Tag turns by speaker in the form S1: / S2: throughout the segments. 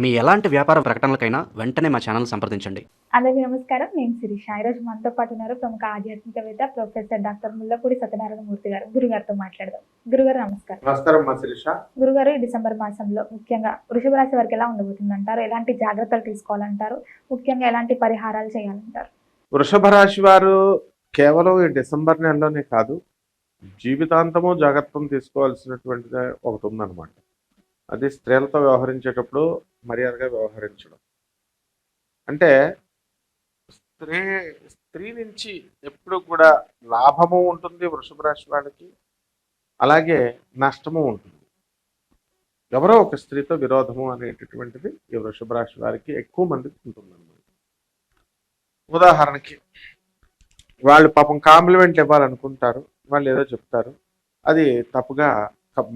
S1: మీ ఎలాంటి వ్యాపార ప్రకటనలకైనా వెంటనే మా ఛానల్ సంప్రదించండి.
S2: అందరికీ నమస్కారం. నేను శిరీష. ఈరోజు మనతో పాటు ఉన్నారు ప్రముఖ ఆధ్యాత్మికవేత్త ప్రొఫెసర్ డాక్టర్ ముల్లపూడి సత్యనారాయణ మూర్తి గారు. గురుగారితో మాట్లాడదాం. గురుగారు నమస్కారం.
S3: నమస్కారం మా శిరీష.
S2: గురుగారు ఈ డిసెంబర్ మాసంలో ముఖ్యంగా వృషభ రాశి వారికి ఎలా ఉండబోతుంది అంటారు ఎలాంటి జాగ్రత్తలు తీసుకోవాలంటారు? ముఖ్యంగా ఎలాంటి పరిహారాలు చేయాలంటారు?
S3: వృషభ రాశి వారు కేవలం ఈ డిసెంబర్ నెలలోనే కాదు జీవితాంతము జాగ్రత్తలు తీసుకోవాల్సినటువంటిది ఒకటి ఉందన్నమాట. అది స్త్రీలతో వ్యవహరించేటప్పుడు మర్యాదగా వ్యవహరించడం. అంటే స్త్రీ స్త్రీ నుంచి ఎప్పుడు కూడా లాభము ఉంటుంది వృషభ రాశి వాళ్ళకి అలాగే నష్టము ఉంటుంది. ఎవరో ఒక స్త్రీతో విరోధము అనేటటువంటిది ఈ వృషభ రాశి వారికి ఎక్కువ మందికి ఉంటుందన్నమాట. ఉదాహరణకి వాళ్ళు పాపం కాంప్లిమెంట్ ఇవ్వాలనుకుంటారు వాళ్ళు ఏదో చెప్తారు అది తప్పుగా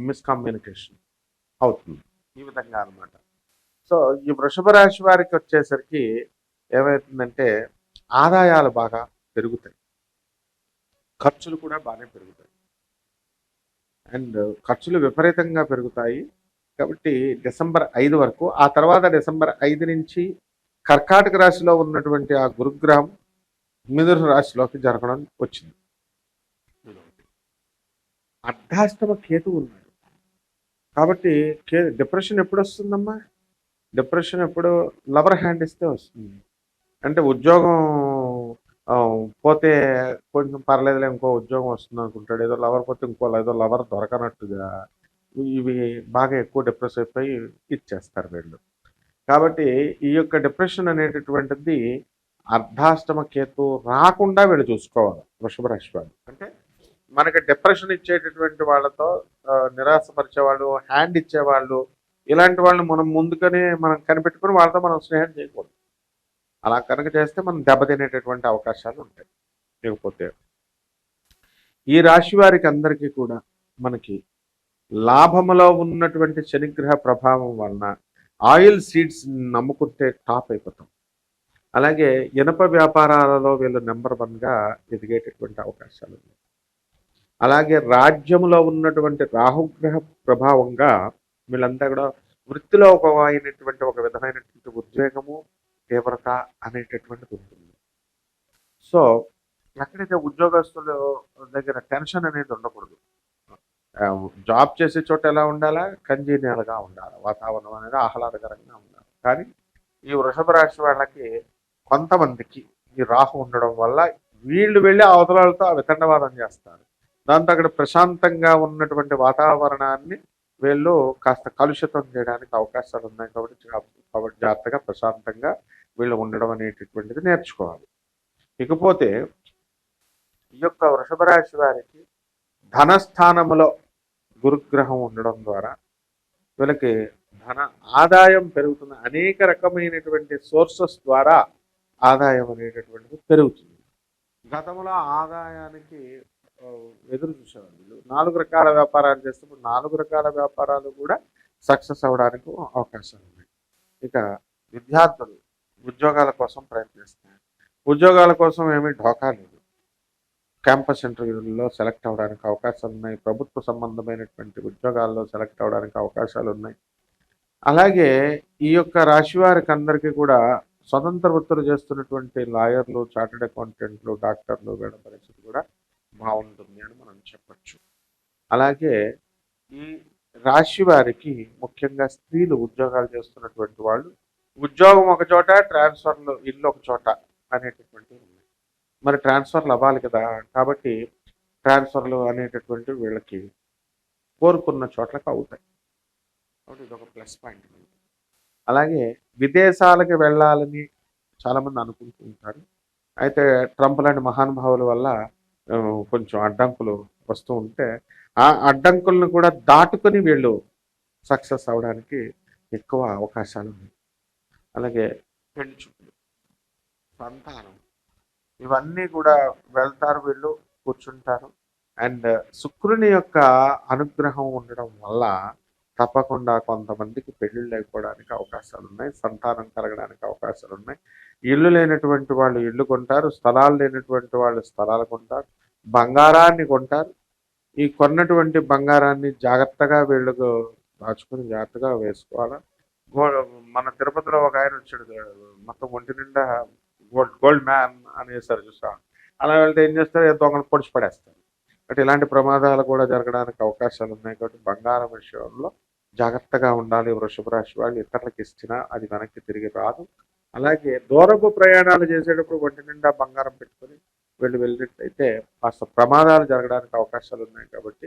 S3: మిస్కమ్యూనికేషన్ అవుతుంది. ఈ విధంగా అన్నమాట. సో ఈ వృషభ రాశి వారికి వచ్చేసరికి ఏమవుతుందంటే ఆదాయాలు బాగా పెరుగుతాయి. ఖర్చులు కూడా బాగానే పెరుగుతాయి. అండ్ ఖర్చులు విపరీతంగా పెరుగుతాయి. కాబట్టి డిసెంబర్ ఐదు వరకు ఆ తర్వాత డిసెంబర్ ఐదు నుంచి కర్కాటక రాశిలో ఉన్నటువంటి ఆ గురుగ్రహం మిథున రాశిలోకి జరగడం వచ్చింది. అర్ధాష్టమ కేతు ఉన్నాడు. కాబట్టి కే డిప్రెషన్ ఎప్పుడు వస్తుందమ్మా? డిప్రెషన్ ఎప్పుడు లవర్ హ్యాండ్ ఇస్తే వస్తుంది. అంటే ఉద్యోగం పోతే కొంచెం పర్లేదులే ఇంకో ఉద్యోగం వస్తుంది అనుకుంటాడు. ఏదో లవర్ పోతే ఇంకో ఏదో లవర్ దొరకనట్టుగా ఇవి బాగా ఎక్కువ డిప్రెస్ అయిపోయి ఇచ్చేస్తారు వీళ్ళు. కాబట్టి ఈ యొక్క డిప్రెషన్ అనేటటువంటిది అర్ధాష్టమ కేతు రాకుండా వీళ్ళు చూసుకోవాలి వృషభ రాశి వాళ్ళు. అంటే మనకి డిప్రెషన్ ఇచ్చేటటువంటి వాళ్ళతో నిరాశపరిచేవాళ్ళు నిరాశపరిచే వాళ్ళు హ్యాండ్ ఇచ్చేవాళ్ళు ఇలాంటి వాళ్ళు మనం ముందుగానే మనం కనిపెట్టుకుని వాళ్ళతో మనం స్నేహం చేయకూడదు. అలా కనుక చేస్తే మనం దెబ్బతినేటటువంటి అవకాశాలు ఉంటాయి. లేకపోతే ఈ రాశి వారికి అందరికీ కూడా మనకి లాభములో ఉన్నటువంటి శనిగ్రహ ప్రభావం వలన ఆయిల్ సీడ్స్ నమ్ముకుంటే టాప్ అయిపోతాం. అలాగే ఇనప వ్యాపారాలలో వీళ్ళు నెంబర్ వన్గా ఎదిగేటటువంటి అవకాశాలు ఉన్నాయి. అలాగే రాజ్యంలో ఉన్నటువంటి రాహుగ్రహ ప్రభావంగా వీళ్ళంతా కూడా వృత్తిలో ఒక అయినటువంటి ఒక విధమైనటువంటి ఉద్వేగము తీవ్రత అనేటటువంటిది ఉంటుంది. సో ఎక్కడైతే ఉద్యోగస్తుల దగ్గర టెన్షన్ అనేది ఉండకూడదు. జాబ్ చేసే చోట ఎలా ఉండాలా? కంజీనియల్గా ఉండాలి? వాతావరణం అనేది ఆహ్లాదకరంగా ఉండాలి? కానీ ఈ వృషభ రాశి వాళ్ళకి కొంతమందికి ఈ రాహు ఉండడం వల్ల వీళ్ళు వెళ్ళి అవతలాలతో ఆ వితండవాదం చేస్తారు. దాంతో అక్కడ ప్రశాంతంగా ఉన్నటువంటి వాతావరణాన్ని వీళ్ళు కాస్త కలుషితం చేయడానికి అవకాశాలు ఉన్నాయి కాబట్టి కాబట్టి జాగ్రత్తగా ప్రశాంతంగా వీళ్ళు ఉండడం అనేటటువంటిది నేర్చుకోవాలి. ఇకపోతే ఈ యొక్క వృషభ రాశి వారికి ధనస్థానములో గురుగ్రహం ఉండడం ద్వారా వీళ్ళకి ధన ఆదాయం పెరుగుతుంది. అనేక రకమైనటువంటి సోర్సెస్ ద్వారా ఆదాయం అనేటటువంటిది పెరుగుతుంది. గతంలో ఆదాయానికి ఎదురు చూసేవాళ్ళు వీళ్ళు. నాలుగు రకాల వ్యాపారాలు చేస్తే నాలుగు రకాల వ్యాపారాలు కూడా సక్సెస్ అవ్వడానికి అవకాశాలు ఉన్నాయి. ఇక విద్యార్థులు ఉద్యోగాల కోసం ప్రయత్నిస్తున్నారు. ఉద్యోగాల కోసం ఏమీ ఢోకా లేదు. క్యాంపస్ ఇంటర్వ్యూల్లో సెలెక్ట్ అవ్వడానికి అవకాశాలు ఉన్నాయి. ప్రభుత్వ సంబంధమైనటువంటి ఉద్యోగాల్లో సెలెక్ట్ అవ్వడానికి అవకాశాలు ఉన్నాయి. అలాగే ఈ యొక్క రాశి వారికి అందరికీ కూడా స్వతంత్ర వృత్తులు చేస్తున్నటువంటి లాయర్లు చార్టెడ్ అకౌంటెంట్లు డాక్టర్లు వీళ్ళ పరిస్థితి కూడా బాగుంటుంది అని మనం చెప్పచ్చు. అలాగే ఈ రాశి వారికి ముఖ్యంగా స్త్రీలు ఉద్యోగాలు చేస్తున్నటువంటి వాళ్ళు ఉద్యోగం ఒక చోట ట్రాన్స్ఫర్లు ఇల్లు ఒక చోట అనేటటువంటివి ఉన్నాయి. మరి ట్రాన్స్ఫర్లు అవ్వాలి కదా కాబట్టి ట్రాన్స్ఫర్లు అనేటటువంటివి వీళ్ళకి కోరుకున్న చోట్లకు అవుతాయి. కాబట్టి ఇది ఒక ప్లస్ పాయింట్ అలాగే విదేశాలకు వెళ్ళాలని చాలామంది అనుకుంటూ ఉంటారు. అయితే ట్రంప్ లాంటి మహానుభావుల వల్ల కొంచెం అడ్డంకులు వస్తూ ఉంటే ఆ అడ్డంకులను కూడా దాటుకొని వీళ్ళు సక్సెస్ అవడానికి ఎక్కువ అవకాశాలు ఉన్నాయి. అలాగే పెళ్ళి చూపులు సంతానం ఇవన్నీ కూడా వెళ్తారు వీళ్ళు కూర్చుంటారు. అండ్ శుక్రుని యొక్క అనుగ్రహం ఉండడం వల్ల తప్పకుండా కొంతమందికి పెళ్ళిళ్ళు అయిపోవడానికి అవకాశాలు ఉన్నాయి సంతానం కలగడానికి అవకాశాలు ఉన్నాయి ఇల్లు లేనటువంటి వాళ్ళు ఇల్లు కొంటారు స్థలాలు లేనటువంటి వాళ్ళు స్థలాలు కొంటారు బంగారాన్ని కొంటారు. ఈ కొన్నటువంటి బంగారాన్ని జాగ్రత్తగా వీళ్ళకు దాచుకుని జాగ్రత్తగా వేసుకోవాలి? గోల్డ్ మన తిరుపతిలో ఒక ఆయన వచ్చాడు మొత్తం ఒంటి నిండా గోల్డ్ గోల్డ్ మ్యాన్ అనేసారు చూస్తాను అలా వెళ్తే ఏం చేస్తారు? దొంగలు పొడిచి పడేస్తారు. అంటే ఇలాంటి ప్రమాదాలు కూడా జరగడానికి అవకాశాలు ఉన్నాయి కాబట్టి బంగారం విషయంలో జాగ్రత్తగా ఉండాలి. వృషభ రాశి వాళ్ళు ఇతరులకు ఇచ్చినా అది వెనక్కి తిరిగి రాదు. అలాగే దూరపు ప్రయాణాలు చేసేటప్పుడు ఒంటి నిండా బంగారం పెట్టుకొని వెళ్ళి వెళ్ళినట్లయితే కాస్త ప్రమాదాలు జరగడానికి అవకాశాలు ఉన్నాయి కాబట్టి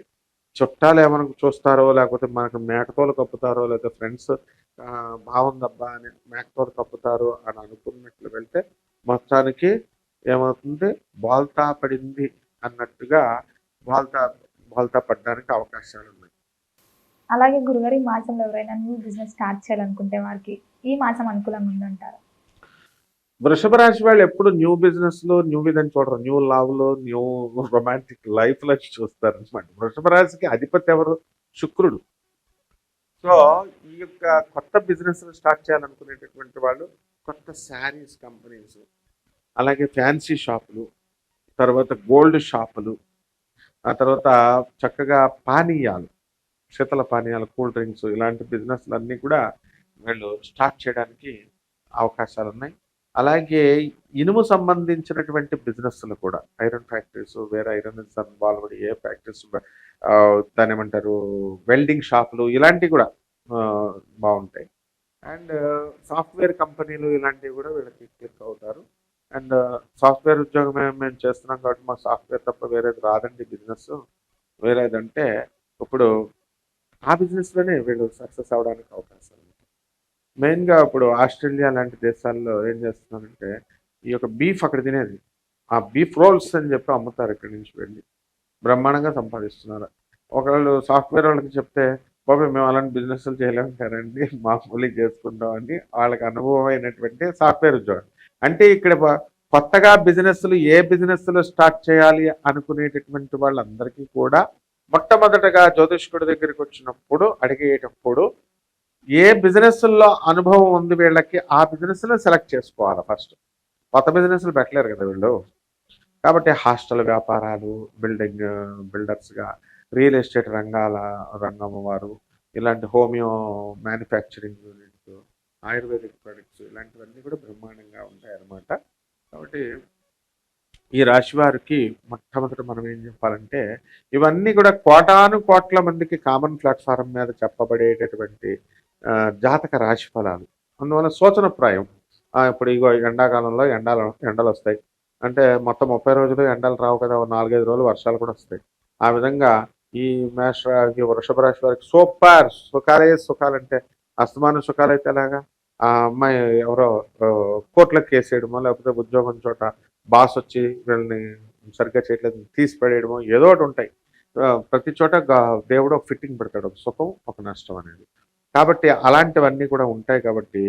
S3: చుట్టాలు ఏమైనా చూస్తారో లేకపోతే మనకు మేకతోలు కప్పుతారో లేకపోతే ఫ్రెండ్స్ బాగుందబ్బా అని మేకతోలు కప్పుతారు అని అనుకున్నట్లు వెళ్తే మొత్తానికి ఏమవుతుంది? బాల్తా పడింది అన్నట్టుగా బాల్తా బాల్తా పడడానికి అవకాశాలు ఉన్నాయి.
S2: అలాగే గురుగారు ఈ మాసంలో ఎవరైనా న్యూ బిజినెస్ స్టార్ట్ చేయాలనుకుంటే వారికి ఈ మాసం అనుకూలంగా ఉందంటారు?
S3: వృషభ రాశి వాళ్ళు ఎప్పుడు న్యూ బిజినెస్లో న్యూ విధంగా చూడరు. న్యూ లవ్లో న్యూ రొమాంటిక్ లైఫ్లో చూస్తారు అనమాట వృషభ రాశికి అధిపతి ఎవరు? శుక్రుడు. సో ఈ యొక్క కొత్త బిజినెస్ స్టార్ట్ చేయాలనుకునేటటువంటి వాళ్ళు కొత్త శారీస్ కంపెనీస్ అలాగే ఫ్యాన్సీ షాపులు తర్వాత గోల్డ్ షాపులు ఆ తర్వాత చక్కగా పానీయాలు శీతల పానీయాలు కూల్ డ్రింక్స్ ఇలాంటి బిజినెస్లు అన్నీ కూడా వీళ్ళు స్టార్ట్ చేయడానికి అవకాశాలు ఉన్నాయి. అలాగే ఇనుము సంబంధించినటువంటి బిజినెస్లు కూడా ఐరన్ ఫ్యాక్టరీస్ వేరే ఐరన్ ఇన్వాల్వ్డ్ ఏ ఫ్యాక్టరీస్ దాని ఏమంటారు వెల్డింగ్ షాపులు ఇలాంటివి కూడా బాగుంటాయి. అండ్ సాఫ్ట్వేర్ కంపెనీలు ఇలాంటివి కూడా వీళ్ళకి క్లిక్ అవుతారు. అండ్ సాఫ్ట్వేర్ ఉద్యోగం మేము మేము చేస్తున్నాం కాబట్టి మా సాఫ్ట్వేర్ తప్ప వేరేది రాదండి బిజినెస్ వేరేదంటే ఇప్పుడు ఆ బిజినెస్లోనే వీళ్ళు సక్సెస్ అవడానికి అవకాశం ఉంది. మెయిన్గా ఇప్పుడు ఆస్ట్రేలియా లాంటి దేశాల్లో ఏం చేస్తున్నారంటే ఈ యొక్క బీఫ్ అక్కడ తినేది. ఆ బీఫ్ రోల్స్ అని చెప్పి అమ్ముతారు ఇక్కడి నుంచి వెళ్ళి. బ్రహ్మాండంగా సంపాదిస్తున్నారు. ఒకళ్ళు సాఫ్ట్వేర్ వాళ్ళకి చెప్తే బాబు మేము అలాంటి బిజినెస్లు చేయలేమంటారండి మామూలుగా చేసుకుంటాం అని వాళ్ళకి అనుభవం అయినటువంటి సాఫ్ట్వేర్ ఉద్యోగం. అంటే ఇక్కడ కొత్తగా బిజినెస్లు ఏ బిజినెస్లు స్టార్ట్ చేయాలి అనుకునేటటువంటి వాళ్ళందరికీ కూడా మొట్టమొదటగా జ్యోతిష్కుడి దగ్గరికి వచ్చినప్పుడు అడిగేటప్పుడు ఏ బిజినెస్లో అనుభవం ఉంది వీళ్ళకి ఆ బిజినెస్ని సెలెక్ట్ చేసుకోవాలి ఫస్ట్. కొత్త బిజినెస్లు పెట్టలేరు కదా వీళ్ళు. కాబట్టి హాస్టల్ వ్యాపారాలు బిల్డింగ్ బిల్డర్స్గా రియల్ ఎస్టేట్ రంగాల రంగం వారు ఇలాంటి homeo manufacturing units ayurvedic products ఇలాంటివన్నీ కూడా బ్రహ్మాండంగా ఉంటాయి అన్నమాట కాబట్టి ఈ రాశి వారికి మొట్టమొదట మనం ఏం చెప్పాలంటే ఇవన్నీ కూడా కోటాను కోట్ల మందికి కామన్ ప్లాట్ఫారం మీద చెప్పబడేటటువంటి జాతక రాశి ఫలాలు. అందువల్ల సూచనప్రాయం ఇప్పుడు ఇగో ఎండాకాలంలో ఎండలు ఎండలు వస్తాయి. అంటే మొత్తం ముప్పై రోజులు ఎండలు రావు కదా నాలుగైదు రోజులు వర్షాలు కూడా వస్తాయి. ఆ విధంగా ఈ మేష ఈ వృషభ రాశి వారికి సూపర్ సుఖాలే సుఖాలంటే అస్తమాన సుఖాలు అయితే ఎలాగా? ఆ అమ్మాయి ఎవరో ఆ, కోర్టులకు కేసేయడమో లేకపోతే ఉద్యోగం చోట బాస్ వచ్చి వీళ్ళని సరిగ్గా చేయట్లేదు తీసి పడేయడమో ఏదో ఒకటి ఉంటాయి. ప్రతి చోట దేవుడు ఒక ఫిట్టింగ్ పెడతాడు ఒక సుఖం ఒక నష్టం అనేది. కాబట్టి అలాంటివన్నీ కూడా ఉంటాయి కాబట్టి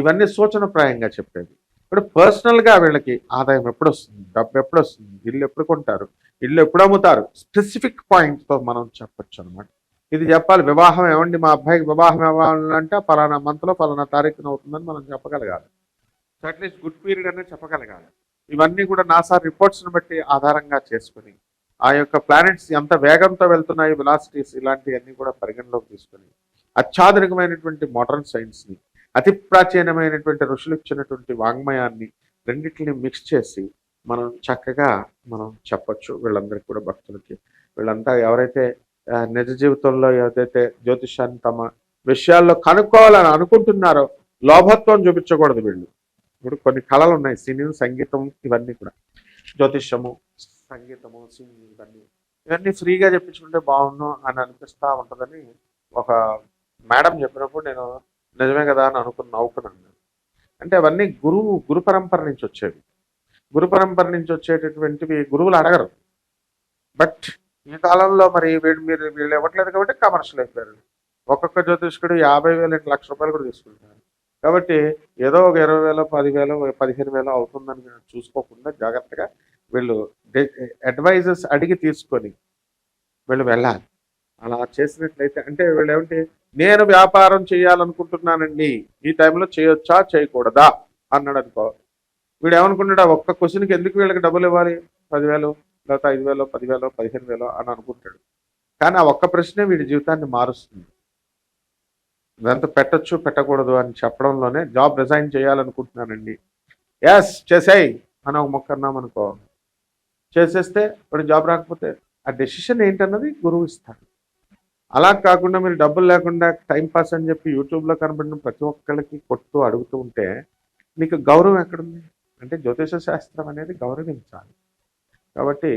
S3: ఇవన్నీ సూచనప్రాయంగా చెప్పేది. ఇప్పుడు పర్సనల్గా వీళ్ళకి ఆదాయం ఎప్పుడు వస్తుంది డబ్బు ఎప్పుడు వస్తుంది ఇల్లు ఎప్పుడు కొంటారు? ఇల్లు ఎప్పుడు అమ్ముతారు? స్పెసిఫిక్ పాయింట్తో మనం చెప్పొచ్చు అనమాట ఇది చెప్పాలి వివాహం ఏమండి? మా అబ్బాయికి వివాహం ఇవ్వాలంటే పలానా మంత్లో పలానా తారీఖున అవుతుందని మనం చెప్పగలగాలి. అట్లీస్ట్ గుడ్ పీరియడ్ అనేది చెప్పగలగాలి. ఇవన్నీ కూడా నాసా రిపోర్ట్స్ని బట్టి ఆధారంగా చేసుకుని ఆ యొక్క ప్లానెట్స్ ఎంత వేగంతో వెళ్తున్నాయి వెలాసిటీస్ ఇలాంటివన్నీ కూడా పరిగణలోకి తీసుకుని అత్యాధునికమైనటువంటి మోడర్న్ సైన్స్ని అతి ప్రాచీనమైనటువంటి ఋషులు ఇచ్చినటువంటి వాంగ్మయాన్ని రెండింటిని మిక్స్ చేసి మనం చక్కగా మనం చెప్పొచ్చు. వీళ్ళందరికీ కూడా భక్తులకి వీళ్ళంతా ఎవరైతే నిజ జీవితంలో ఏదైతే జ్యోతిష్యాన్ని తమ విషయాల్లో కనుక్కోవాలని అనుకుంటున్నారో లోభత్వం చూపించకూడదు వీళ్ళు. ఇప్పుడు కొన్ని కళలు ఉన్నాయి సినీ సంగీతం ఇవన్నీ కూడా. జ్యోతిష్యము సంగీతము సింగింగ్ ఇవన్నీ. ఇవన్నీ ఫ్రీగా చెప్పించుకుంటే బాగుండు అని అనిపిస్తా ఉంటుందని ఒక మేడం చెప్పినప్పుడు నేను నిజమే కదా అని అనుకుని నవ్వుకున్నాను అంటే అవన్నీ గురువు గురు పరంపర నుంచి వచ్చేవి. గురు పరంపర నుంచి వచ్చేటటువంటివి గురువులు అడగరు. బట్ ఈ కాలంలో మరి వీళ్ళు మీరు వీళ్ళు ఇవ్వట్లేదు కాబట్టి కమర్షియల్ అయిపోయారు. ఒక్కొక్క జ్యోతిష్కుడు యాభై వేల లక్ష రూపాయలు కూడా తీసుకుంటారు కాబట్టి ఏదో ఒక ఇరవై వేల పదివేలు పదిహేను వేలు అవుతుందని చూసుకోకుండా జాగ్రత్తగా వీళ్ళు అడ్వైజర్స్ అడిగి తీసుకొని వీళ్ళు వెళ్ళాలి. అలా చేసినట్లయితే అంటే వీళ్ళు ఏమిటి నేను వ్యాపారం చేయాలనుకుంటున్నానండి. ఈ టైంలో చేయొచ్చా చేయకూడదా? అన్నాడు అనుకో వీడు ఏమనుకుంటాడు ఆ ఒక్క క్వశ్చన్కి ఎందుకు వీళ్ళకి డబ్బులు ఇవ్వాలి? పదివేలు లేకపోతే ఐదు వేలు పదివేలు పదిహేను వేలు అని అనుకుంటాడు. కానీ ఆ ఒక్క ప్రశ్నే వీడి జీవితాన్ని మారుస్తుంది. ఇదంతా పెట్టొచ్చు పెట్టకూడదు అని చెప్పడంలోనే జాబ్ రిజైన్ చేయాలనుకుంటున్నానండి. ఎస్ చేసాయి అని ఒక మొక్క అన్నామనుకో చేసేస్తే ఇప్పుడు జాబ్ రాకపోతే ఆ డెసిషన్ ఏంటన్నది గురువు ఇస్తాడు. అలా కాకుండా మీరు డబ్బులు లేకుండా టైం పాస్ అని చెప్పి యూట్యూబ్లో కనబడిన ప్రతి ఒక్కరికి కొట్టు అడుగుతూ ఉంటే నీకు గౌరవం ఎక్కడుంది? అంటే జ్యోతిష శాస్త్రం అనేది గౌరవించాలి. కాబట్టి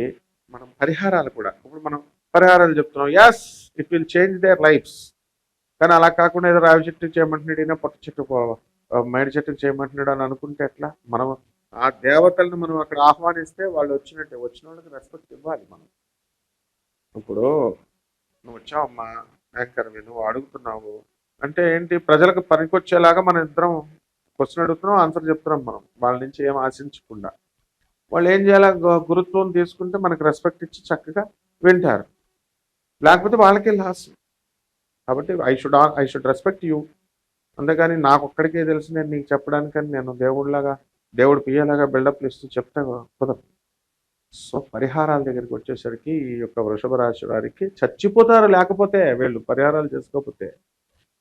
S3: మనం పరిహారాలు కూడా ఇప్పుడు మనం పరిహారాలు చెప్తున్నాం. Yes it will change their lives కానీ అలా కాకుండా ఏదో రావి చెట్టు చేయమంటున్నాడు ఈయన పొట్ట చెట్టు పో- ఆ, చెట్టుకు చేయమంటున్నాడు అని అనుకుంటే ఎట్లా? మనం ఆ దేవతలను మనం అక్కడ ఆహ్వానిస్తే వాళ్ళు వచ్చినట్టే వచ్చిన వాళ్ళకి రెస్పెక్ట్ ఇవ్వాలి మనం. ఇప్పుడు నువ్వు వచ్చావమ్మా యాంకర్ నువ్వు అడుగుతున్నావు. అంటే ఏంటి? ప్రజలకు పనికొచ్చేలాగా మనం ఇద్దరం క్వశ్చన్ అడుగుతున్నాం ఆన్సర్ చెప్తున్నాం మనం. వాళ్ళ నుంచి ఏం ఆశించకుండా. వాళ్ళు ఏం చేయాలి? గురుత్వం తీసుకుంటే మనకు రెస్పెక్ట్ ఇచ్చి చక్కగా వింటారు. లేకపోతే వాళ్ళకే లాస్. కాబట్టి I should I should respect you అందుకని నాకు ఒక్కడికే తెలిసి నేను నీకు చెప్పడానికని నేను దేవుడిలాగా దేవుడు పియ్యలాగా బిల్డప్లు ఇస్తూ చెప్తే కుదరదు. సో పరిహారాల దగ్గరికి వచ్చేసరికి ఈ యొక్క వృషభ రాశి వారికి చచ్చిపోతారు లేకపోతే వీళ్ళు పరిహారాలు చేసుకోకపోతే.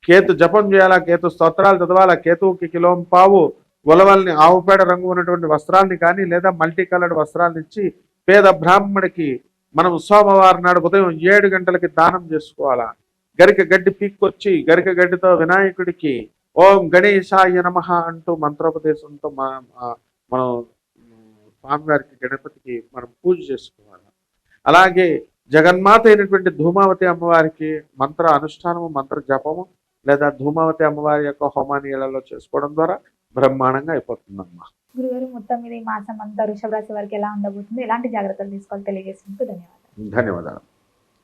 S3: కేతు జపం చేయాలా కేతు స్తోత్రాలు చదవాలా కేతువుకి కిలోం పావు ఉలవల్ని ఆవుపేడ రంగు ఉన్నటువంటి వస్త్రాలని కానీ లేదా మల్టీ కలర్డ్ వస్త్రాలను ఇచ్చి పేద బ్రాహ్మడికి మనం సోమవారం నాడు ఉదయం ఏడు గంటలకి దానం చేసుకోవాలా? గరిక గడ్డి పీక్కొచ్చి గరిక గడ్డితో వినాయకుడికి ఓం గణేశాయ నమ అంటూ మంత్రోపదేశంతో మన- స్వామివారికి గణపతికి మనం పూజ చేసుకోవాలి. అలాగే జగన్మాత అయినటువంటి ధూమావతి అమ్మవారికి మంత్ర అనుష్ఠానము మంత్ర జపము లేదా ధూమావతి అమ్మవారి యొక్క హోమానీయాలలో చేసుకోవడం ద్వారా బ్రహ్మాండంగా అయిపోతుందమ్మా.
S2: గురుగారు మొత్తం మీద ఈ మాసం అంతా వృషభ రాశి వారికి ఎలా ఉండబోతుంది? ఎలాంటి జాగ్రత్తలు తీసుకోవాలి తెలియజేసినందుకు ధన్యవాదాలు.
S3: ధన్యవాదాలు.